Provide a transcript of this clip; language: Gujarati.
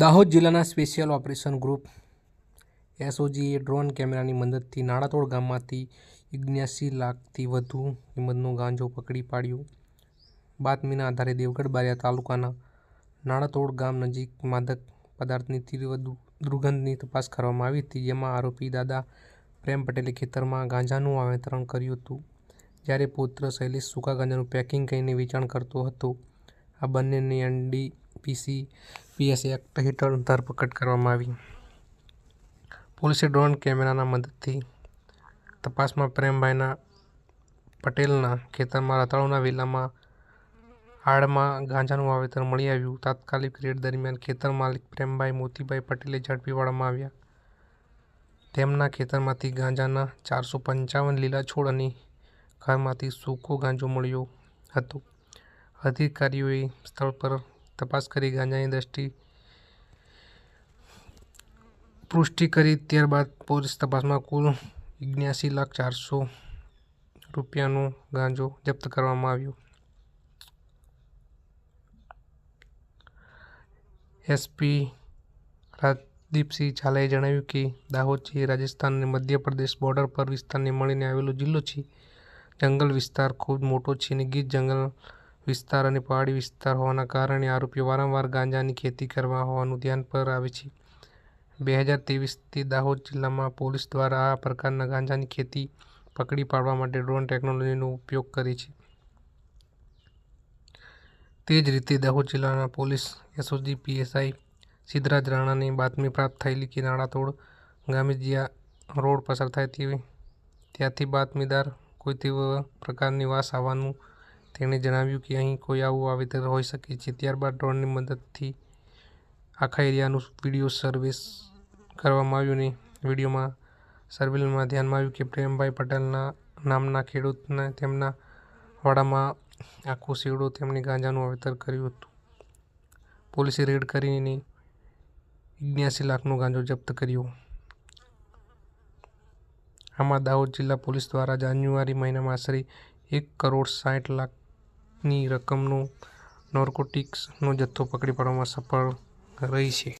દાહોદ જિલ્લાના સ્પેશિયલ ઓપરેશન ગ્રુપ એસઓજીએ ડ્રોન કેમેરાની મદદથી નાણાતોડ ગામમાંથી ઇગ્યાસી લાખથી વધુ કિંમતનો ગાંજો પકડી પાડ્યો. બાતમીના આધારે દેવગઢ બારિયા તાલુકાના નાણાતોડ ગામ નજીક માદક પદાર્થની તીવ્ર દુર્ગંધની તપાસ કરવામાં આવી હતી, જેમાં આરોપી દાદા પ્રેમ પટેલે ખેતરમાં ગાંજાનું વાવેતરણ કર્યું હતું. જ્યારે પુત્ર શૈલેષ સૂકા ગાંજાનું પેકિંગ કરીને વેચાણ કરતો હતો, આ બંનેની એનડીપીસી પીએસ એક્ટ હેઠળ ધરપકડ કરવામાં આવી. પોલીસે ડ્રોન કેમેરાના મદદથી તપાસમાં પ્રેમભાઈના પટેલના ખેતરમાં, રતાળુના વેલામાં આડમાં ગાંજાનું વાવેતર મળી આવ્યું. તાત્કાલિક રેડ દરમિયાન ખેતર માલિક પ્રેમભાઈ મોતીભાઈ પટેલે ઝડપી પાડવામાં આવ્યા. તેમના ખેતરમાંથી ગાંજાના ચારસો પંચાવન લીલા છોડ અને ઘરમાંથી સૂકો ગાંજો મળ્યો હતો. અધિકારીઓએ સ્થળ પર તપાસ કરી ગાંજાની દ્રષ્ટિ પુષ્ટિ કરી, ત્યારબાદ પોલીસ તપાસમાં કુલ ઇગ્યાસી લાખ ચારસો રૂપિયાનો ગાંજો જપ્ત કરવામાં આવ્યો. એસપી રાજદીપસિંહ ઝાલાએ જણાવ્યું કે દાહોદ છે રાજસ્થાન અને મધ્યપ્રદેશ બોર્ડર પર વિસ્તારને મળીને આવેલો જિલ્લો છે. જંગલ વિસ્તાર ખૂબ મોટો છે અને ગીર જંગલ વિસ્તાર અને પહાડી વિસ્તાર હોવાના કારણે આરોપીઓ વારંવાર ગાંજાની ખેતી કરવા હોવાનું ધ્યાન પર આવે છે. બે હજાર ત્રેવીસથી દાહોદ જિલ્લામાં પોલીસ દ્વારા આ પ્રકારના ગાંજાની ખેતી પકડી પાડવા માટે ડ્રોન ટેકનોલોજીનો ઉપયોગ કરે છે. તે જ રીતે દાહોદ જિલ્લાના પોલીસ એસઓજી પીએસઆઈ સિદ્ધરાજ રાણાની બાતમી પ્રાપ્ત થયેલી કે નાણાતોડ ગામે રોડ પસાર થાય તેવી ત્યાંથી બાતમીદાર કોઈ તેવા પ્રકારની વાસ આવવાનું તેણે જણાવ્યું કે અહીં કોઈ આવું વાવેતર હોઈ શકે છે. ત્યારબાદ ડ્રોનની મદદથી આખા એરિયાનું વીડિયો સર્વિસ કરવામાં આવ્યું ને વિડીયોમાં સર્વેલમાં ધ્યાનમાં આવ્યું કે પ્રેમભાઈ પટેલના નામના ખેડૂતને તેમના વાડામાં આખો શેડો તેમણે ગાંજાનું વાવેતર કર્યું હતું. પોલીસે રેડ કરીને ઇગ્યાસી લાખનો ગાંજો જપ્ત કર્યો. આમાં દાહોદ જિલ્લા પોલીસ દ્વારા જાન્યુઆરી મહિનામાં આશરે એક કરોડ સાઠ લાખની રકમનો નોર્કોટિક્સનો જથ્થો પકડી પાડવામાં સફળ રહી છે.